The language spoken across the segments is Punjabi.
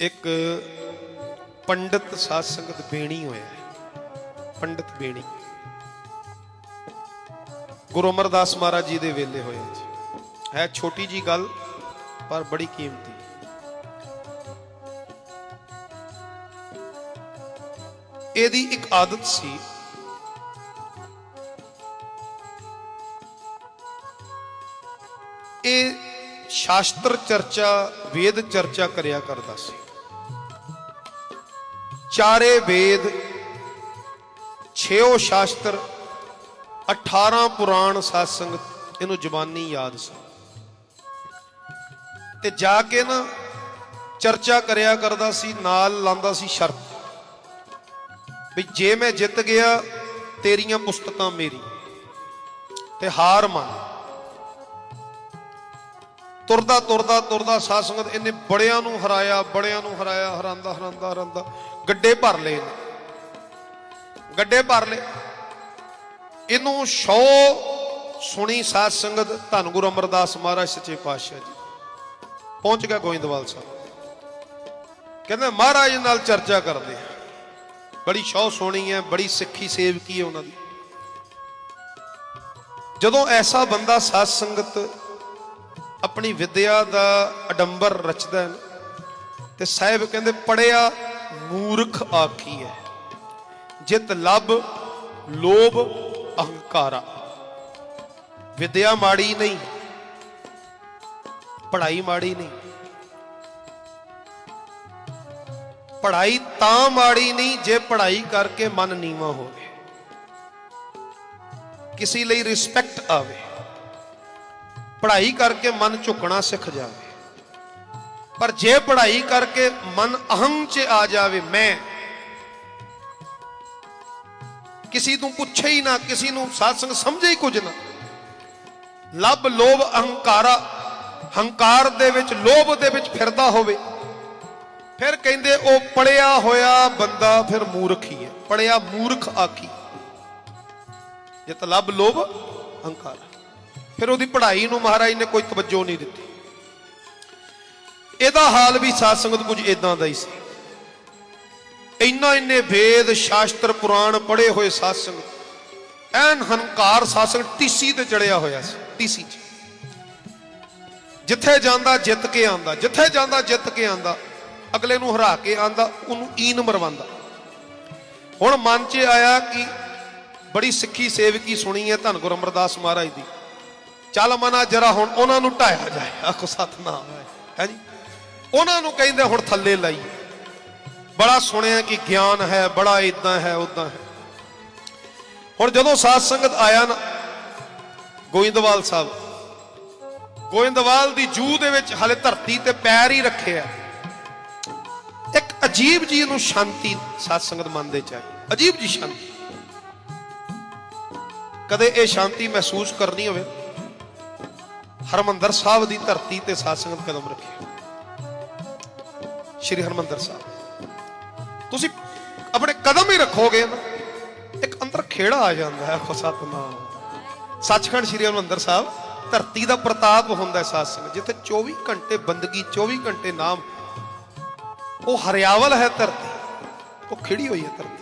ਇੱਕ ਪੰਡਿਤ ਸਾਧ ਸੰਗਤ ਬੇਣੀ ਹੋਇਆ ਪੰਡਿਤ ਪੰਡਤ ਬੇਣੀ। ਗੁਰੂ ਅਮਰਦਾਸ ਮਹਾਰਾਜ ਜੀ ਦੇ ਵੇਲੇ ਹੋਇਆ ਜੀ। ਹੈ ਛੋਟੀ ਜੀ ਗੱਲ, ਪਰ ਬੜੀ ਕੀਮਤੀ। ਇਹਦੀ ਇੱਕ ਆਦਤ ਸੀ। ਇਹ ਸ਼ਾਸਤਰ ਚਰਚਾ, ਵੇਦ ਚਰਚਾ ਕਰਿਆ ਕਰਦਾ ਸੀ। ਚਾਰੇ ਵੇਦ ਛੇਓ ਸ਼ਾਸਤਰ 18 ਪੁਰਾਣ ਸਾਸੰਗ ਇਹਨੂੰ ਜ਼ਬਾਨੀ ਯਾਦ ਸੀ। ਤੇ ਜਾ ਕੇ ਨਾ ਚਰਚਾ ਕਰਿਆ ਕਰਦਾ ਸੀ, ਨਾਲ ਲਾਂਦਾ ਸੀ ਸ਼ਰਤ, ਵੀ ਜੇ ਮੈਂ ਜਿੱਤ ਗਿਆ, ਤੇਰੀਆਂ ਪੁਸਤਕਾਂ ਮੇਰੀ ਤੇ ਹਾਰ ਮੰਨ। ਤੁਰਦਾ ਤੁਰਦਾ ਤੁਰਦਾ ਸਾਧ ਸੰਗਤ ਇਹਨੇ ਬੜਿਆਂ ਨੂੰ ਹਰਾਇਆ, ਬੜਿਆਂ ਨੂੰ ਹਰਾਇਆ, ਹਰਾਂਦਾ ਹਰਾਂਦਾ ਹਰਾਂਦਾ। ਗੱਡੇ ਭਰ ਲਏ ਇਹਨੇ। ਗੱਡੇ ਭਰ ਲਏ। ਇਹਨੂੰ ਸ਼ੌ ਸੁਣੀ ਸਾਧ ਸੰਗਤ ਧੰਨ ਗੁਰੂ ਅਮਰਦਾਸ ਮਹਾਰਾਜ ਸੱਚੇ ਪਾਤਸ਼ਾਹ ਜੀ। ਪਹੁੰਚ ਗਿਆ ਗੋਇੰਦਵਾਲ ਸਾਹਿਬ। ਕਹਿੰਦੇ, ਮਹਾਰਾਜ ਨਾਲ ਚਰਚਾ ਕਰਦੇ ਬੜੀ ਸ਼ੌ ਸੁਣੀ ਹੈ, ਬੜੀ ਸਿੱਖੀ ਸੇਵਕੀ ਹੈ ਉਹਨਾਂ ਦੀ। ਜਦੋਂ ਐਸਾ ਬੰਦਾ ਸਾਧ ਸੰਗਤ ਆਪਣੀ ਵਿਦਿਆ ਦਾ ਅਡੰਬਰ ਰਚਦਾ ਹੈ। ਤੇ ਸਾਹਿਬ ਕਹਿੰਦੇ ਪੜਿਆ ਮੂਰਖ ਆਖੀ ਹੈ। ਜਿਤ ਲੱਭ, ਲੋਭ ਅਹੰਕਾਰਾ। ਵਿਦਿਆ ਮਾੜੀ ਨਹੀਂ, ਪੜ੍ਹਾਈ ਮਾੜੀ ਨਹੀਂ। ਪੜ੍ਹਾਈ ਤਾਂ ਮਾੜੀ ਨਹੀਂ, ਜੇ ਪੜ੍ਹਾਈ ਕਰਕੇ ਮਨ ਨੀਵਾ ਹੋਵੇ। ਕਿਸੇ ਲਈ ਰਿਸਪੈਕਟ ਆਵੇ। ਪੜ੍ਹਾਈ ਕਰਕੇ ਮਨ ਝੁਕਣਾ ਸਿੱਖ ਜਾਵੇ। ਪਰ ਜੇ ਪੜ੍ਹਾਈ ਕਰਕੇ ਮਨ ਅਹੰ ਚ ਆ ਜਾਵੇ ਮੈਂ, ਕਿਸੇ ਨੂੰ ਪੁੱਛੇ ਹੀ ਨਾ, ਕਿਸੇ ਨੂੰ ਸਾਧ ਸਮਝੇ ਹੀ ਕੁਝ ਨਾ। ਲੱਭ, ਲੋਭ, ਅਹੰਕਾਰਾ, ਹੰਕਾਰ ਦੇ ਵਿੱਚ, ਲੋਭ ਦੇ ਵਿੱਚ ਫਿਰਦਾ ਹੋਵੇ। ਫਿਰ ਕਹਿੰਦੇ, ਉਹ ਪੜਿਆ ਹੋਇਆ ਬੰਦਾ ਫਿਰ ਮੂਰਖ ਹੀ ਹੈ। ਪੜਿਆ ਮੂਰਖ ਆਖੀ। ਜੇ ਤਾਂ ਲੱਭ, ਲੋਭ ਹੰਕਾਰ ਫਿਰ ਉਹਦੀ ਪੜ੍ਹਾਈ ਨੂੰ ਮਹਾਰਾਜ ਨੇ ਕੋਈ ਤਵੱਜੋ ਨਹੀਂ ਦਿੱਤੀ। ਇਹਦਾ ਹਾਲ ਵੀ ਸਾਧ ਸੰਗਤ ਕੁਝ ਇਦਾਂ ਦਾ ਹੀ ਸੀ। ਇੰਨਾ ਇੰਨੇ ਵੇਦ, ਸ਼ਾਸਤਰ, ਪੁਰਾਣ ਪੜ੍ਹੇ ਹੋਏ ਸਾਧ ਸੰਗਤ। ਐਨ ਹੰਕਾਰ ਸਾਧ ਸੰਗਤ ਟੀਸੀ ਤੇ ਚੜਿਆ ਹੋਇਆ ਸੀ, ਟੀਸੀ 'ਚ। ਜਿੱਥੇ ਜਾਂਦਾ ਜਿੱਤ ਕੇ ਆਂਦਾ ਜਿੱਥੇ ਜਾਂਦਾ ਜਿੱਤ ਕੇ ਆਂਦਾ ਅਗਲੇ ਨੂੰ ਹਰਾ ਕੇ ਆਂਦਾ ਉਹਨੂੰ ਈਨ ਮਰਵਾਉਂਦਾ। ਹੁਣ ਮਨ 'ਚ ਆਇਆ ਕਿ ਬੜੀ ਸਿੱਖੀ ਸੇਵਕੀ ਸੁਣੀ ਹੈ ਧੰਨ ਗੁਰੂ ਅਮਰਦਾਸ ਮਹਾਰਾਜ ਦੀ। ਚੱਲ ਮਨਾ ਜਰਾ ਹੁਣ ਉਹਨਾਂ ਨੂੰ ਢਾਇਆ ਜਾਏ। ਆਖੋ ਸਤਨਾਮ। ਹੈ ਜੀ? ਉਹਨਾਂ ਨੂੰ ਕਹਿੰਦੇ ਹੁਣ ਥੱਲੇ ਲਾਈ ਬੜਾ ਸੁਣਿਆ ਕਿ ਗਿਆਨ ਹੈ, ਬੜਾ ਇਦਾਂ ਹੈ ਉਦਾਂ ਹੈ। ਹੁਣ ਜਦੋਂ ਸਾਧ ਸੰਗਤ ਆਇਆ ਨਾ, ਗੋਇੰਦਵਾਲ ਸਾਹਿਬ, ਗੋਇੰਦਵਾਲ ਦੀ ਜੂ ਦੇ ਵਿੱਚ ਹਲੇ ਧਰਤੀ ਤੇ ਪੈਰ ਹੀ ਰੱਖਿਆ ਇੱਕ ਅਜੀਬ ਜੀ ਨੂੰ ਸ਼ਾਂਤੀ ਸਾਧ ਸੰਗਤ ਮਨ ਦੇ ਚ ਆਈ ਅਜੀਬ ਜੀ ਸ਼ਾਂਤੀ। ਕਦੇ ਇਹ ਸ਼ਾਂਤੀ ਮਹਿਸੂਸ ਕਰਨੀ ਹੋਵੇ। ਹਰਮੰਦਰ ਸਾਹਿਬ ਦੀ ਧਰਤੀ ਤੇ ਸਾਧ ਸੰਗਤ ਕਦਮ ਰੱਖੇ ਸ਼੍ਰੀ ਹਰਮੰਦਰ ਸਾਹਿਬ। ਤੁਸੀਂ ਆਪਣੇ ਕਦਮ ਹੀ ਰੱਖੋਗੇ ਨਾ, ਇੱਕ ਅੰਦਰ ਖੇੜਾ ਆ ਜਾਂਦਾ ਹੈ, ਆਖੋ ਸਤਨਾਮ। ਸੱਚਖੰਡ ਸ਼੍ਰੀ ਹਰਮੰਦਰ ਸਾਹਿਬ ਧਰਤੀ ਦਾ ਪ੍ਰਤਾਪ ਹੁੰਦਾ ਹੈ ਸਾਧ ਸੰਗਤ। ਜਿੱਥੇ 24 ਘੰਟੇ ਬੰਦਗੀ 24 ਘੰਟੇ ਨਾਮ, ਉਹ ਹਰਿਆਵਲ ਹੈ ਧਰਤੀ। ਉਹ ਖਿੜੀ ਹੋਈ ਹੈ ਧਰਤੀ।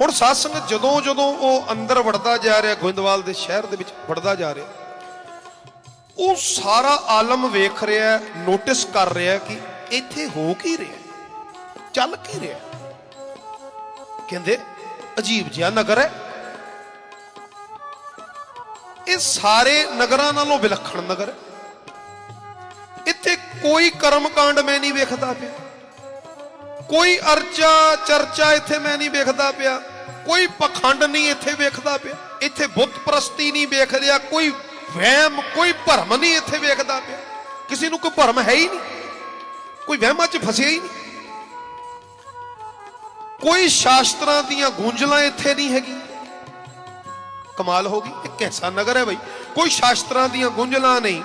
ਹੁਣ ਸਾਧ ਸੰਗਤ ਜਦੋਂ ਜਦੋਂ ਉਹ ਅੰਦਰ ਵੜਦਾ ਜਾ ਰਿਹਾ, ਗੋਇੰਦਵਾਲ ਦੇ ਸ਼ਹਿਰ ਦੇ ਵਿੱਚ ਵੜਦਾ ਜਾ ਰਿਹਾ, ਉਹ ਸਾਰਾ ਆਲਮ ਵੇਖ ਰਿਹਾ, ਨੋਟਿਸ ਕਰ ਰਿਹਾ ਕਿ ਇੱਥੇ ਹੋ ਕੀ ਰਿਹਾ, ਚੱਲ ਕੀ ਰਿਹਾ। ਕਹਿੰਦੇ, ਅਜੀਬ ਜਿਹਾ ਨਗਰ ਹੈ। ਇਹ ਸਾਰੇ ਨਗਰਾਂ ਨਾਲੋਂ ਵਿਲੱਖਣ ਨਗਰ ਇੱਥੇ ਕੋਈ ਕਰਮਕਾਂਡ ਮੈਂ ਨਹੀਂ ਵੇਖਦਾ ਪਿਆ। ਕੋਈ ਅਰਚਾ, ਚਰਚਾ ਇੱਥੇ ਮੈਂ ਨਹੀਂ ਵੇਖਦਾ ਪਿਆ। ਕੋਈ ਪਖੰਡ ਨਹੀਂ ਇੱਥੇ ਵੇਖਦਾ ਪਿਆ। ਇੱਥੇ ਬੁੱਤ ਪ੍ਰਸਤੀ ਨਹੀਂ ਵੇਖ ਰਿਹਾ, ਕੋਈ ਵਹਿਮ, ਕੋਈ ਭਰਮ ਨਹੀਂ ਇੱਥੇ ਵੇਖਦਾ ਪਿਆ। ਕਿਸੇ ਨੂੰ ਕੋਈ ਭਰਮ ਹੈ ਹੀ ਨਹੀਂ। ਕੋਈ ਵਹਿਮਾਂ 'ਚ ਫਸਿਆ ਹੀ ਨਹੀਂ। ਕੋਈ ਸ਼ਾਸਤਰਾਂ ਦੀਆਂ ਗੁੰਝਲਾਂ ਇੱਥੇ ਨਹੀਂ ਹੈਗੀ ਕਮਾਲ ਹੋ ਗਈ, ਇਹ ਕੈਸਾ ਨਗਰ ਹੈ ਬਈ। ਕੋਈ ਸ਼ਾਸਤਰਾਂ ਦੀਆਂ ਗੁੰਝਲਾਂ ਨਹੀਂ।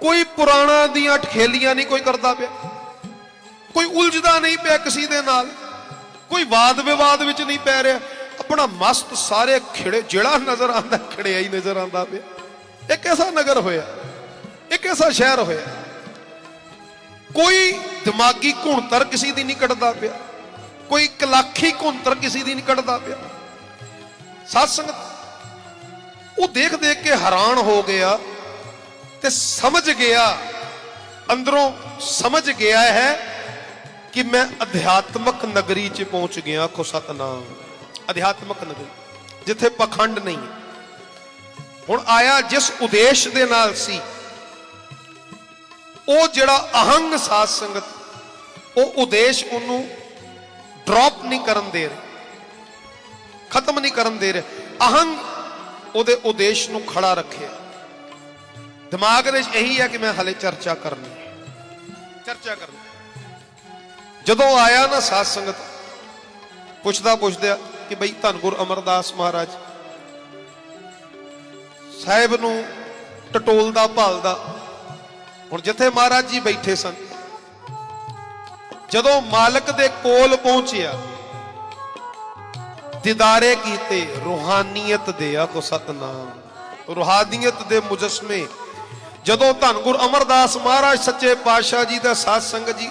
ਕੋਈ ਪੁਰਾਣਾ ਦੀਆਂ ਠਖੇਲੀਆਂ ਨਹੀਂ ਕੋਈ ਕਰਦਾ ਪਿਆ। ਕੋਈ ਉਲਝਦਾ ਨਹੀਂ ਪਿਆ ਕਿਸੇ ਦੇ ਨਾਲ। ਕੋਈ ਵਾਦ ਵਿਵਾਦ ਵਿੱਚ ਨਹੀਂ ਪੈ ਰਿਹਾ। ਆਪਣਾ ਮਸਤ ਸਾਰੇ ਖਿੜੇ, ਜਿਹੜਾ ਨਜ਼ਰ ਆਉਂਦਾ, ਖੜਿਆ ਹੀ ਨਜ਼ਰ ਆਉਂਦਾ ਪਿਆ। ਇੱਕ ਐਸਾ ਨਗਰ ਹੋਇਆ? ਇੱਕ ਐਸਾ ਸ਼ਹਿਰ ਹੋਇਆ? ਕੋਈ ਦਿਮਾਗੀ ਘੁਣਤਰ ਕਿਸੇ ਦੀ ਨਹੀਂ ਕੱਢਦਾ ਪਿਆ। ਕੋਈ ਕਲਾਖੀ ਘੁਣਤਰ ਕਿਸੇ ਦੀ ਨਹੀਂ ਕੱਢਦਾ ਪਿਆ। ਸਾਧ ਸੰਗਤ, ਉਹ ਦੇਖ ਦੇਖ ਕੇ ਹੈਰਾਨ ਹੋ ਗਿਆ ਤੇ ਸਮਝ ਗਿਆ। ਅੰਦਰੋਂ ਸਮਝ ਗਿਆ ਹੈ ਕਿ ਮੈਂ ਅਧਿਆਤਮਕ ਨਗਰੀ 'ਚ ਪਹੁੰਚ ਗਿਆ ਆਖੋ ਸਤਨਾਮ। ਅਧਿਆਤਮਕ ਨਗਰੀ, ਜਿੱਥੇ ਪਖੰਡ ਨਹੀਂ ਹੈ। ਹੁਣ ਆਇਆ ਜਿਸ ਉਦੇਸ਼ ਦੇ ਨਾਲ ਸੀ, ਉਹ ਜਿਹੜਾ ਅਹੰਗ ਸਾਧ ਸੰਗਤ, ਉਹ ਉਦੇਸ਼ ਉਹਨੂੰ ਡ੍ਰੌਪ ਨਹੀਂ ਕਰਨ ਦੇ ਰਿਹਾ, ਖਤਮ ਨਹੀਂ ਕਰਨ ਦੇ ਰਿਹਾ। ਅਹੰਗ ਉਹਦੇ ਉਦੇਸ਼ ਨੂੰ ਖੜਾ ਰੱਖਿਆ। ਦਿਮਾਗ ਦੇ ਵਿੱਚ ਇਹੀ ਹੈ ਕਿ ਮੈਂ ਹਲੇ ਚਰਚਾ ਕਰਨੀ ਹੈ। ਚਰਚਾ ਕਰਨੀ ਜਦੋਂ ਆਇਆ ਨਾ ਸਾਧ ਸੰਗਤ, ਪੁੱਛਦਾ ਪੁੱਛਦਿਆ ਕਿ ਬਈ ਧੰਨ ਗੁਰ ਅਮਰਦਾਸ ਮਹਾਰਾਜ, ਸਾਹਿਬ ਨੂੰ ਟਟੋਲਦਾ, ਭਾਲਦਾ। ਹੁਣ ਜਿੱਥੇ ਮਹਾਰਾਜ ਜੀ ਬੈਠੇ ਸਨ, ਜਦੋਂ ਮਾਲਕ ਦੇ ਕੋਲ ਪਹੁੰਚਿਆ, ਦਿਦਾਰੇ ਕੀਤੇ, ਰੂਹਾਨੀਅਤ ਦੇ ਆਖੋ ਸਤਨਾਮ। ਰੂਹਾਨੀਅਤ ਦੇ ਮੁਜਸਮੇ, ਜਦੋਂ ਧੰਨ ਗੁਰ ਅਮਰਦਾਸ ਮਹਾਰਾਜ ਸੱਚੇ ਪਾਤਸ਼ਾਹ ਜੀ ਦਾ ਸਾਧ ਸੰਗਤ ਜੀ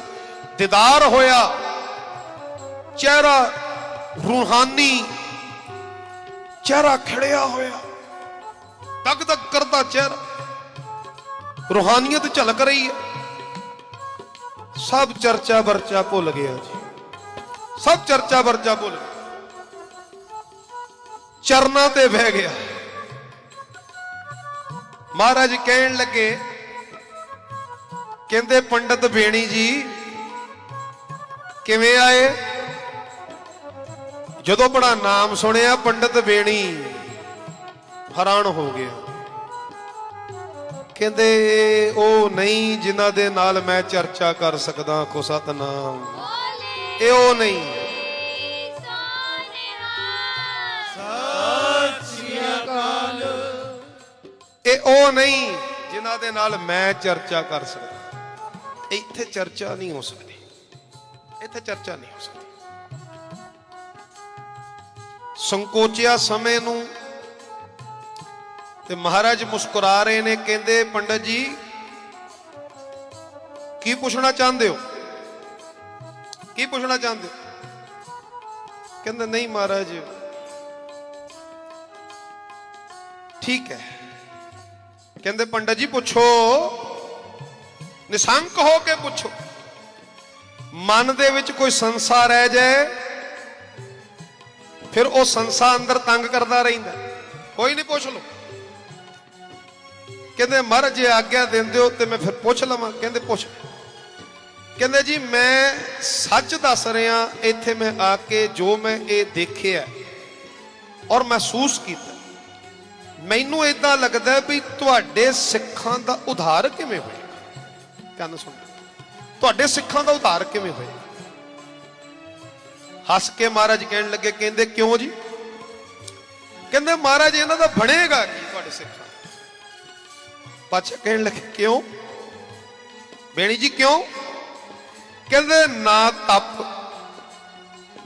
ਦਿਦਾਰ ਹੋਇਆ। ਚਿਹਰਾ ਰੂਹਾਨੀ, ਚਿਹਰਾ ਖਿੜਿਆ ਹੋਇਆ। ਤੱਕ ਤੱਕ ਕਰਦਾ ਚਿਹਰਾ। ਰੂਹਾਨੀਅਤ ਝਲਕ ਰਹੀ ਹੈ। ਸਭ ਚਰਚਾ ਵਰਚਾ ਭੁੱਲ ਗਿਆ ਜੀ। ਸਭ ਚਰਚਾ ਵਰਚਾ ਭੁੱਲ ਗਿਆ। ਚਰਨਾਂ ਤੇ ਬਹਿ ਗਿਆ। ਮਹਾਰਾਜ ਕਹਿਣ ਲੱਗੇ, ਕਹਿੰਦੇ ਪੰਡਤ ਬੇਣੀ ਜੀ ਕਿਵੇਂ ਆਏ? ਜਦੋਂ ਬੜਾ ਨਾਮ ਸੁਣਿਆ, ਪੰਡਤ ਬੇਣੀ ਹੈਰਾਨ ਹੋ ਗਿਆ। ਕਹਿੰਦੇ, ਉਹ ਨਹੀਂ ਜਿਨ੍ਹਾਂ ਦੇ ਨਾਲ ਮੈਂ ਚਰਚਾ ਕਰ ਸਕਦਾ ਕੋ ਸਤਨਾਮ। ਇਹ ਉਹ ਨਹੀਂ। ਇਹ ਉਹ ਨਹੀਂ ਜਿਨ੍ਹਾਂ ਦੇ ਨਾਲ ਮੈਂ ਚਰਚਾ ਕਰ ਸਕਦਾ। ਇੱਥੇ ਚਰਚਾ ਨਹੀਂ ਹੋ ਸਕਦੀ। ਇੱਥੇ ਚਰਚਾ ਨਹੀਂ ਹੋ ਸਕਦੀ। ਸੰਕੋਚਿਆ ਸਮੇਂ ਨੂੰ ਤੇ ਮਹਾਰਾਜ ਮੁਸਕਰਾ ਰਹੇ ਨੇ, ਕਹਿੰਦੇ, ਪੰਡਤ ਜੀ, ਕੀ ਪੁੱਛਣਾ ਚਾਹੁੰਦੇ ਹੋ? ਕੀ ਪੁੱਛਣਾ ਚਾਹੁੰਦੇ ਹੋ? ਕਹਿੰਦੇ, ਨਹੀਂ ਮਹਾਰਾਜ, ਠੀਕ ਹੈ। ਕਹਿੰਦੇ, ਪੰਡਤ ਜੀ, ਪੁੱਛੋ, ਨਿਸੰਕ ਹੋ ਕੇ ਪੁੱਛੋ। ਮਨ ਦੇ ਵਿੱਚ ਕੋਈ ਸੰਸਾ ਰਹਿ ਜਾਏ, ਫਿਰ ਉਹ ਸੰਸਾ ਅੰਦਰ ਤੰਗ ਕਰਦਾ ਰਹਿੰਦਾ। ਕੋਈ ਨਹੀਂ ਪੁੱਛ ਲੋ ਕਹਿੰਦੇ ਮਰ ਜੇ ਆਗਿਆ ਦਿੰਦੇ ਹੋ ਤੇ ਮੈਂ ਫਿਰ ਪੁੱਛ ਲਵਾਂ। ਕਹਿੰਦੇ, ਪੁੱਛ। ਕਹਿੰਦੇ, ਜੀ, ਮੈਂ ਸੱਚ ਦੱਸ ਰਿਹਾ, ਇੱਥੇ ਮੈਂ ਆ ਕੇ ਜੋ ਮੈਂ ਇਹ ਦੇਖਿਆ ਔਰ ਮਹਿਸੂਸ ਕੀਤਾ, ਮੈਨੂੰ ਇਦਾਂ ਲੱਗਦਾ ਵੀ ਤੁਹਾਡੇ ਸਿੱਖਾਂ ਦਾ ਉਧਾਰ ਕਿਵੇਂ ਹੋਇਆ? ਕੰਨ ਸੁਣ। ਤੁਹਾਡੇ ਸਿੱਖਾਂ ਦਾ ਉਧਾਰ ਕਿਵੇਂ ਹੋਇਆ? ਹੱਸ ਕੇ ਮਹਾਰਾਜ ਕਹਿਣ ਲੱਗੇ, ਕਹਿੰਦੇ, ਕਿਉਂ ਜੀ? ਕਹਿੰਦੇ, ਮਹਾਰਾਜ, ਇਹਨਾਂ ਦਾ ਬਣੇਗਾ ਕੀ ਤੁਹਾਡੇ ਸਿੱਖਾਂ? ਪਾਛਾ ਕਹਿਣ ਲੱਗੇ, ਕਿਉਂ? ਬੇਣੀ ਜੀ, ਕਿਉਂ? ਕਹਿੰਦੇ, ਨਾ ਤਪ,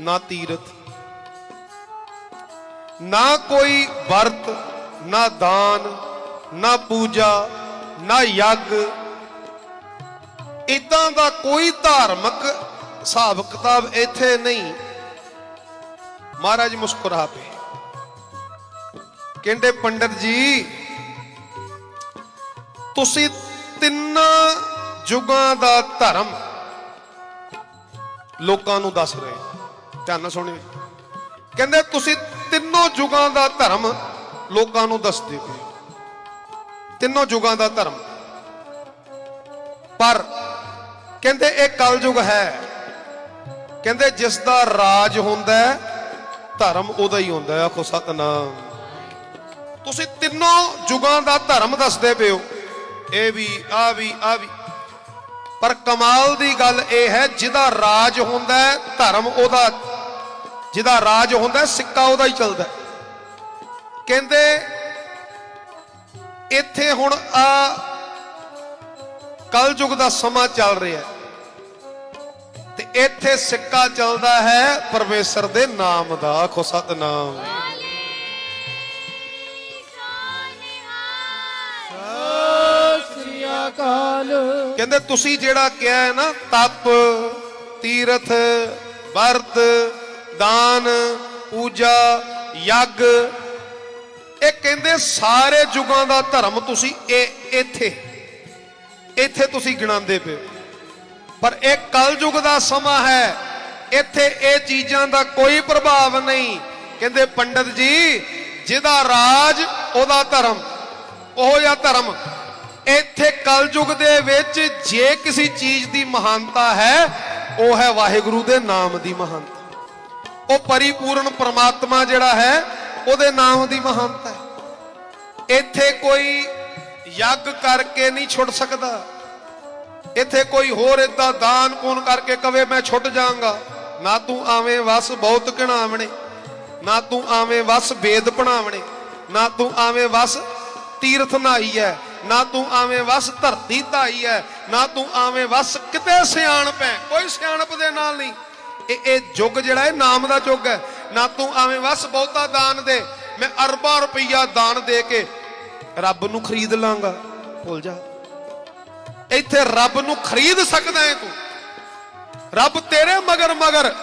ਨਾ ਤੀਰਥ, ਨਾ ਕੋਈ ਵਰਤ, ਨਾ ਦਾਨ, ਨਾ ਪੂਜਾ, ਨਾ ਯੱਗ ਇਦਾਂ ਦਾ ਕੋਈ ਧਾਰਮਿਕ ਹਿਸਾਬ ਕਿਤਾਬ ਇੱਥੇ ਨਹੀਂ। ਮਹਾਰਾਜ ਮੁਸਕਰਾ ਪਏ ਕਹਿੰਦੇ, ਪੰਡਤ ਜੀ, ਤੁਸੀਂ ਤਿੰਨਾਂ ਯੁਗਾਂ ਦਾ ਧਰਮ ਲੋਕਾਂ ਨੂੰ ਦੱਸ ਰਹੇ ਧਿਆਨ ਨਾਲ ਸੁਣਿਓ। ਕਹਿੰਦੇ, ਤੁਸੀਂ ਤਿੰਨੋਂ ਯੁਗਾਂ ਦਾ ਧਰਮ ਲੋਕਾਂ ਨੂੰ ਦੱਸਦੇ ਪਏ ਹੋ। ਤਿੰਨੋਂ ਯੁਗਾਂ ਦਾ ਧਰਮ। ਪਰ ਕਹਿੰਦੇ ਇਹ ਕਲਯੁਗ ਹੈ। ਕਹਿੰਦੇ ਜਿਸ ਦਾ ਰਾਜ ਹੁੰਦਾ ਧਰਮ ਉਹਦਾ ਹੀ ਹੁੰਦਾ ਆਖੋ ਸਤਨਾਮ। ਤੁਸੀਂ ਤਿੰਨੋਂ ਯੁਗਾਂ ਦਾ ਧਰਮ ਦੱਸਦੇ ਪਿਓ ਇਹ ਵੀ ਆ ਵੀ ਆ ਵੀ। ਪਰ ਕਮਾਲ ਦੀ ਗੱਲ ਇਹ ਹੈ, ਜਿਹਦਾ ਰਾਜ ਹੁੰਦਾ ਧਰਮ ਉਹਦਾ, ਜਿਹਦਾ ਰਾਜ ਹੁੰਦਾ ਸਿੱਕਾ ਉਹਦਾ ਹੀ ਚੱਲਦਾ ਕਹਿੰਦੇ, ਇੱਥੇ ਹੁਣ ਆ ਕਲਯੁਗ ਦਾ ਸਮਾਂ ਚੱਲ ਰਿਹਾ ਤੇ ਇੱਥੇ ਸਿੱਕਾ ਚੱਲਦਾ ਹੈ ਪਰਮੇਸ਼ਰ ਦੇ ਨਾਮ ਦਾ। ਆਖੋ ਸਤਨਾਮ। ਕਹਿੰਦੇ ਤੁਸੀਂ ਜਿਹੜਾ ਕਿਹਾ ਹੈ ਨਾ, ਤਪ, ਤੀਰਥ, ਵਰਤ, ਦਾਨ, ਪੂਜਾ, ਯੱਗ, ਇਹ ਕਹਿੰਦੇ ਸਾਰੇ ਯੁਗਾਂ ਦਾ ਧਰਮ ਤੁਸੀਂ ਇਹ ਇੱਥੇ ਇੱਥੇ ਤੁਸੀਂ ਗਿਣਾਉਂਦੇ ਪਏ ਪਰ ਇਹ ਕਲਯੁਗ ਦਾ ਸਮਾਂ ਹੈ। ਇੱਥੇ ਇਹ ਚੀਜ਼ਾਂ ਦਾ ਕੋਈ ਪ੍ਰਭਾਵ ਨਹੀਂ। ਕਹਿੰਦੇ ਪੰਡਤ ਜੀ, ਜਿਹਦਾ ਰਾਜ, ਉਹਦਾ ਧਰਮ। ਉਹ ਜਿਹਾ ਧਰਮ। ਇੱਥੇ ਕਲਯੁਗ ਦੇ ਵਿੱਚ ਜੇ ਕਿਸੇ ਚੀਜ਼ ਦੀ ਮਹਾਨਤਾ ਹੈ, ਉਹ ਹੈ ਵਾਹਿਗੁਰੂ ਦੇ ਨਾਮ ਦੀ ਮਹਾਨਤਾ। ਉਹ ਪਰਿਪੂਰਨ ਪ੍ਰਮਾਤਮਾ ਜਿਹੜਾ ਹੈ, ਉਹਦੇ ਨਾਮ ਦੀ ਮਹਾਨਤਾ ਹੈ। ਇੱਥੇ ਕੋਈ ਯੱਗ ਕਰਕੇ ਨਹੀਂ ਛੁੱਟ ਸਕਦਾ। ਇੱਥੇ ਕੋਈ ਹੋਰ ਇਦਾਂ ਦਾਨ ਪੁੰਨ ਕਰਕੇ ਕਵੇ, ਮੈਂ ਛੁੱਟ ਜਾਵਾਂਗਾ। ਨਾ ਤੂੰ ਆਵੇਂ ਵਸ ਬਹੁਤ ਘਣਾਵਣੇ ਨਾ ਤੂੰ ਆਵੇਂ ਵਸ ਵੇਦ ਪਣਾਵਣੇ ਨਾ ਤੂੰ ਆਵੇਂ ਵਸ ਤੀਰਥ ਨਾਈ ਹੈ ਨਾ ਤੂੰ ਆਵੇਂ ਵਸ ਧਰਤੀ ਧਾਈ ਹੈ ਨਾ ਤੂੰ ਆਵੇਂ ਵਸ ਕਿਤੇ ਸਿਆਣਪ ਹੈ ਕੋਈ ਸਿਆਣਪ ਦੇ ਨਾਲ ਨਹੀਂ। ਇਹ ਇਹ ਯੁੱਗ ਜਿਹੜਾ ਹੈ ਨਾਮ ਦਾ ਯੁੱਗ ਹੈ ਨਾ ਤੂੰ ਆਵੇਂ ਵਸ ਬਹੁਤਾ ਦਾਨ ਦੇ, ਮੈਂ ਅਰਬਾਂ ਰੁਪਈਆ ਦਾਨ ਦੇ ਕੇ ਰੱਬ ਨੂੰ ਖਰੀਦ ਲਾਂਗਾ। ਭੁੱਲ ਜਾ। ਇੱਥੇ ਰੱਬ ਨੂੰ ਖਰੀਦ ਸਕਦਾ ਹੈ ਤੂੰ। ਰੱਬ ਤੇਰੇ ਮਗਰ ਮਗਰ,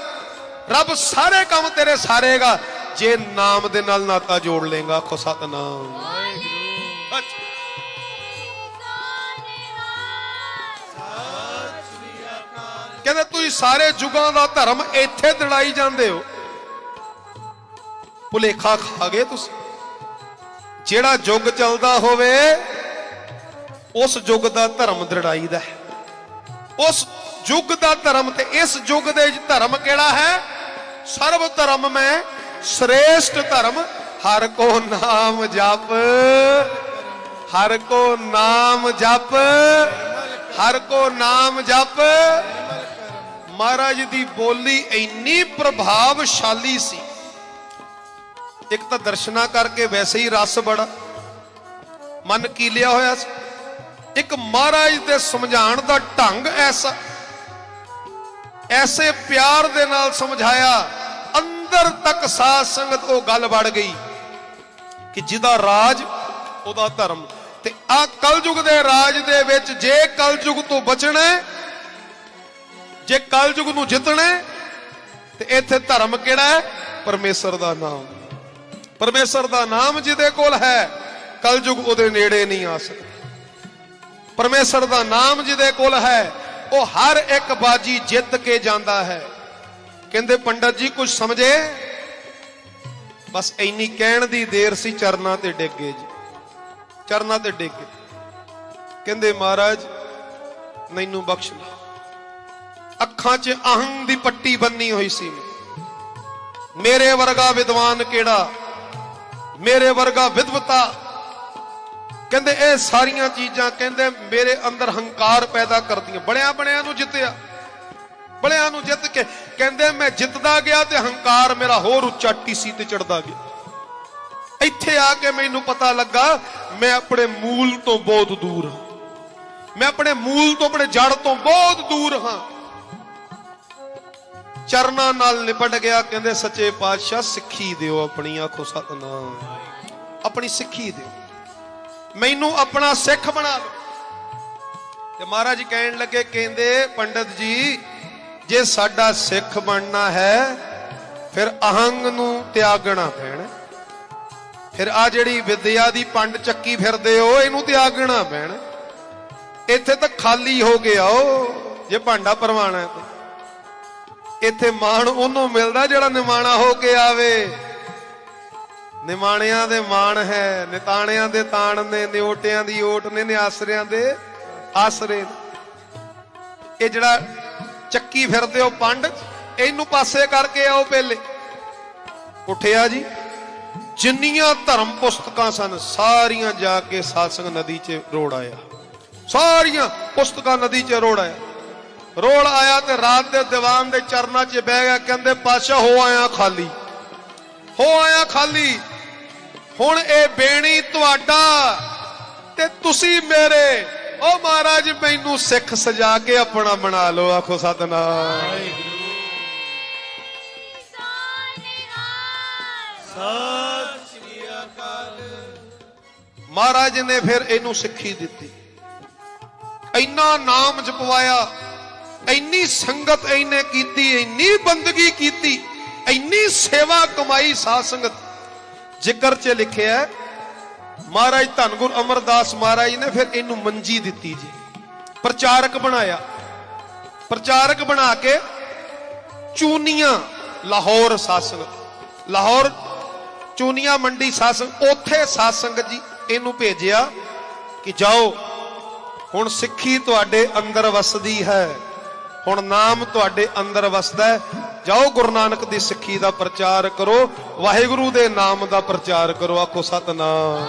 ਰੱਬ ਸਾਰੇ ਕੰਮ ਤੇਰੇ ਸਾਰੇਗਾ ਜੇ ਨਾਮ ਦੇ ਨਾਲ ਨਾਤਾ ਜੋੜ ਲੇਗਾ ਆਖੋ ਸਤਨਾਮ। ਅੱਛਾ। ਕਹਿੰਦੇ ਤੁਸੀਂ ਸਾਰੇ ਯੁਗਾਂ ਦਾ ਧਰਮ ਇੱਥੇ ਦੜਾਈ ਜਾਂਦੇ ਹੋ। ਭੁਲੇਖਾ ਖਾ ਗਏ ਤੁਸੀਂ। ਜਿਹੜਾ ਯੁੱਗ ਚੱਲਦਾ ਹੋਵੇ, ਉਸ ਯੁੱਗ ਦਾ ਧਰਮ ਦੜਾਈਦਾ ਹੈ। ਉਸ ਯੁੱਗ ਦਾ ਧਰਮ ਤੇ ਇਸ ਯੁੱਗ ਦੇ ਵਿੱਚ ਧਰਮ ਕਿਹੜਾ ਹੈ? ਸਰਬ ਧਰਮ ਮੈਂ, ਸ੍ਰੇਸ਼ਟ ਧਰਮ, ਹਰ ਕੋ ਨਾਮ ਜਪ। ਹਰ ਕੋ ਨਾਮ ਜਪ, ਹਰ ਕੋ ਨਾਮ ਜਪ। ਮਹਾਰਾਜ ਦੀ ਬੋਲੀ ਇੰਨੀ ਪ੍ਰਭਾਵਸ਼ਾਲੀ ਸੀ ਇੱਕ ਤਾਂ ਦਰਸ਼ਨਾ ਕਰਕੇ ਵੈਸੇ ਹੀ ਰਸ ਬੜਾ। ਮਨ ਕੀ ਲਿਆ ਹੋਇਆ ਸੀ? ਇੱਕ ਮਹਾਰਾਜ ਦੇ ਸਮਝਾਉਣ ਦਾ ਢੰਗ ਐਸਾ। ਐਸੇ ਪਿਆਰ ਦੇ ਨਾਲ ਸਮਝਾਇਆ, ਅੰਦਰ ਤੱਕ ਸਾਧ ਸੰਗਤ ਉਹ ਗੱਲ ਵੜ ਗਈ ਕਿ ਜਿਹਦਾ ਰਾਜ, ਉਹਦਾ ਧਰਮ। ਤੇ ਆ ਕਲਯੁਗ ਦੇ ਰਾਜ ਦੇ ਵਿੱਚ ਜੇ ਕਲਯੁਗ ਤੋਂ ਬਚਣਾ ਜੇ ਕਲਯੁਗ ਨੂੰ ਜਿੱਤਣਾ ਤੇ ਇੱਥੇ ਧਰਮ ਕਿਹੜਾ ਹੈ? ਪਰਮੇਸ਼ਰ ਦਾ ਨਾਮ। ਪਰਮੇਸ਼ਰ ਦਾ ਨਾਮ ਜਿਹਦੇ ਕੋਲ ਹੈ, ਕਲਯੁਗ ਉਹਦੇ ਨੇੜੇ ਨਹੀਂ ਆ ਸਕਦਾ। ਪਰਮੇਸ਼ਰ ਦਾ ਨਾਮ ਜਿਹਦੇ ਕੋਲ ਹੈ, ਉਹ ਹਰ ਇੱਕ ਬਾਜੀ ਜਿੱਤ ਕੇ ਜਾਂਦਾ ਹੈ। ਕਹਿੰਦੇ, ਪੰਡਤ ਜੀ ਕੁਝ ਸਮਝੇ? ਬਸ ਇੰਨੀ ਕਹਿਣ ਦੀ ਦੇਰ ਸੀ, ਚਰਨਾਂ ਤੇ ਡਿੱਗ ਗਏ ਜੀ। ਚਰਨਾਂ ਤੇ ਡਿੱਗ ਗਏ। ਕਹਿੰਦੇ, ਮਹਾਰਾਜ, ਮੈਨੂੰ ਬਖਸ਼ ਲਓ ਅੱਖਾਂ 'ਚ ਅਹੰ ਦੀ ਪੱਟੀ ਬੰਨੀ ਹੋਈ ਸੀ ਮੇਰੇ ਵਰਗਾ ਵਿਦਵਾਨ ਕਿਹੜਾ ਮੇਰੇ ਵਰਗਾ ਵਿਦਵਤਾ ਕਹਿੰਦੇ ਇਹ ਸਾਰੀਆਂ ਚੀਜ਼ਾਂ ਕਹਿੰਦੇ ਮੇਰੇ ਅੰਦਰ ਹੰਕਾਰ ਪੈਦਾ ਕਰਦੀਆਂ। ਬੜਿਆਂ ਬੜਿਆਂ ਨੂੰ ਜਿੱਤਿਆ। ਬੜਿਆਂ ਨੂੰ ਜਿੱਤ ਕੇ ਕਹਿੰਦੇ ਮੈਂ ਜਿੱਤਦਾ ਗਿਆ ਤੇ ਹੰਕਾਰ ਮੇਰਾ ਹੋਰ ਉੱਚਾ ਟੀਸੀ ਤੇ ਚੜਦਾ ਗਿਆ। ਇੱਥੇ ਆ ਕੇ ਮੈਨੂੰ ਪਤਾ ਲੱਗਾ, ਮੈਂ ਆਪਣੇ ਮੂਲ ਤੋਂ ਬਹੁਤ ਦੂਰ ਹਾਂ। ਮੈਂ ਆਪਣੇ ਮੂਲ ਤੋਂ, ਆਪਣੇ ਜੜ ਤੋਂ ਬਹੁਤ ਦੂਰ ਹਾਂ। ਚਰਨਾਂ ਨਾਲ ਨਿਪਟ ਗਿਆ, ਕਹਿੰਦੇ ਸੱਚੇ ਪਾਤਸ਼ਾਹ, ਸਿੱਖੀ ਦਿਓ ਆਪਣੀ ਆਖੋ ਸਤਨਾਮ। ਆਪਣੀ ਸਿੱਖੀ ਦਿਓ। ਮੈਨੂੰ ਆਪਣਾ ਸਿੱਖ ਬਣਾ ਲਓ ਤੇ ਮਹਾਰਾਜ ਕਹਿਣ ਲੱਗੇ, ਕਹਿੰਦੇ, ਪੰਡਤ ਜੀ, ਜੇ ਸਾਡਾ ਸਿੱਖ ਬਣਨਾ ਹੈ, ਫਿਰ ਅਹੰਗ ਨੂੰ ਤਿਆਗਣਾ ਪੈਣਾ। ਫਿਰ ਆ ਜਿਹੜੀ ਵਿਦਿਆ ਦੀ ਪੰਡ ਚੱਕੀ ਫਿਰਦੇ ਹੋ, ਇਹਨੂੰ ਤਿਆਗਣਾ ਪੈਣਾ। ਇੱਥੇ ਤਾਂ ਖਾਲੀ ਹੋ ਗਿਆ ਉਹ ਜੇ ਭਾਂਡਾ ਪਰਵਾਣਾ ਹੈ ਇੱਥੇ ਮਾਣ ਉਹਨੂੰ ਮਿਲਦਾ ਜਿਹੜਾ ਨਿਮਾਣਾ ਹੋ ਕੇ ਆਵੇ। ਨਿਮਾਣਿਆਂ ਦੇ ਮਾਣ ਹੈ, ਨਿਤਾਣਿਆਂ ਦੇ ਤਾਣ ਨੇ, ਨਿਓਟਿਆਂ ਦੀ ਓਟ ਨੇ, ਨਿਆਸਰਿਆਂ ਦੇ ਆਸਰੇ ਇਹ ਜਿਹੜਾ ਚੱਕੀ ਫਿਰਦੇ ਹੋ ਪੰਡ, ਇਹਨੂੰ ਪਾਸੇ ਕਰਕੇ ਆਓ ਪਹਿਲੇ। ਉੱਠਿਆ ਜੀ, ਜਿੰਨੀਆਂ ਧਰਮ ਪੁਸਤਕਾਂ ਸਨ, ਸਾਰੀਆਂ ਜਾ ਕੇ ਸਾਤਸੰਗ ਨਦੀ 'ਚ ਰੋੜ ਆਇਆ। ਸਾਰੀਆਂ ਪੁਸਤਕਾਂ ਨਦੀ 'ਚ ਰੋੜ ਆਇਆ। ਰੋਲ ਆਇਆ ਤੇ ਰਾਤ ਦੇ ਦੀਵਾਨ ਦੇ ਚਰਨਾਂ 'ਚ ਬਹਿ ਗਿਆ, ਕਹਿੰਦੇ ਪਾਸ਼ਾ ਹੋ ਆਇਆ ਖਾਲੀ। ਹੋ ਆਇਆ ਖਾਲੀ। ਹੁਣ ਇਹ ਬੇਣੀ ਤੁਹਾਡਾ ਤੇ ਤੁਸੀਂ ਮੇਰੇ। ਉਹ ਮਹਾਰਾਜ, ਮੈਨੂੰ ਸਿੱਖ ਸਜਾ ਕੇ ਆਪਣਾ ਬਣਾ ਲਓ, ਆਖੋ ਸਤਨਾਮ। ਮਹਾਰਾਜ ਨੇ ਫਿਰ ਇਹਨੂੰ ਸਿੱਖੀ ਦਿੱਤੀ। ਇੰਨਾ ਨਾਮ ਜਪਵਾਇਆ। ਇੰਨੀ ਸੰਗਤ ਇਹਨੇ ਕੀਤੀ, ਇੰਨੀ ਬੰਦਗੀ ਕੀਤੀ, ਇੰਨੀ ਸੇਵਾ ਕਮਾਈ ਸਾਧ ਸੰਗਤ। ਜ਼ਿਕਰ 'ਚ ਲਿਖਿਆ ਮਹਾਰਾਜ ਧੰਨ ਗੁਰੂ ਅਮਰਦਾਸ ਮਹਾਰਾਜ ਨੇ ਫਿਰ ਇਹਨੂੰ ਮੰਜੀ ਦਿੱਤੀ ਜੀ। ਪ੍ਰਚਾਰਕ ਬਣਾਇਆ। ਪ੍ਰਚਾਰਕ ਬਣਾ ਕੇ ਚੂਨੀਆਂ ਲਾਹੌਰ ਸਾਸੰਗ ਲਾਹੌਰ ਚੂਨੀਆਂ ਮੰਡੀ ਸਾਸੰਗ ਉੱਥੇ ਸਾਸੰਗ ਜੀ ਇਹਨੂੰ ਭੇਜਿਆ ਕਿ ਜਾਓ, ਹੁਣ ਸਿੱਖੀ ਤੁਹਾਡੇ ਅੰਦਰ ਵਸਦੀ ਹੈ। ਹੁਣ ਨਾਮ ਤੁਹਾਡੇ ਅੰਦਰ ਵਸਦਾ ਹੈ। ਜਾਓ ਗੁਰੂ ਨਾਨਕ ਦੀ ਸਿੱਖੀ ਦਾ ਪ੍ਰਚਾਰ ਕਰੋ। ਵਾਹਿਗੁਰੂ ਦੇ ਨਾਮ ਦਾ ਪ੍ਰਚਾਰ ਕਰੋ। ਆਖੋ, ਸਤਨਾਮ।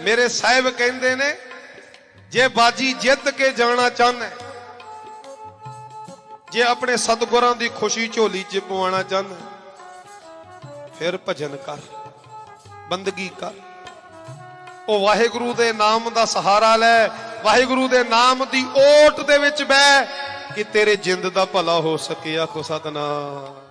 ਮੇਰੇ ਸਾਹਿਬ ਕਹਿੰਦੇ ਨੇ, ਜੇ ਬਾਜੀ ਜਿੱਤ ਕੇ ਜਾਣਾ ਚਾਹੁੰਦਾ ਜੇ ਆਪਣੇ ਸਤਿਗੁਰਾਂ ਦੀ ਖੁਸ਼ੀ ਝੋਲੀ 'ਚ ਪਵਾਉਣਾ ਚਾਹੁੰਦਾ ਫਿਰ ਭਜਨ ਕਰ, ਬੰਦਗੀ ਕਰ। ਉਹ ਵਾਹਿਗੁਰੂ ਦੇ ਨਾਮ ਦਾ ਸਹਾਰਾ ਲੈ, ਵਾਹਿਗੁਰੂ ਦੇ ਨਾਮ ਦੀ ਓਟ ਦੇ ਵਿੱਚ ਬਹਿ, ਕਿ ਤੇਰੇ ਜਿੰਦ ਦਾ ਭਲਾ ਹੋ ਸਕੇ ਆਖੋ ਸਤਨਾਮ।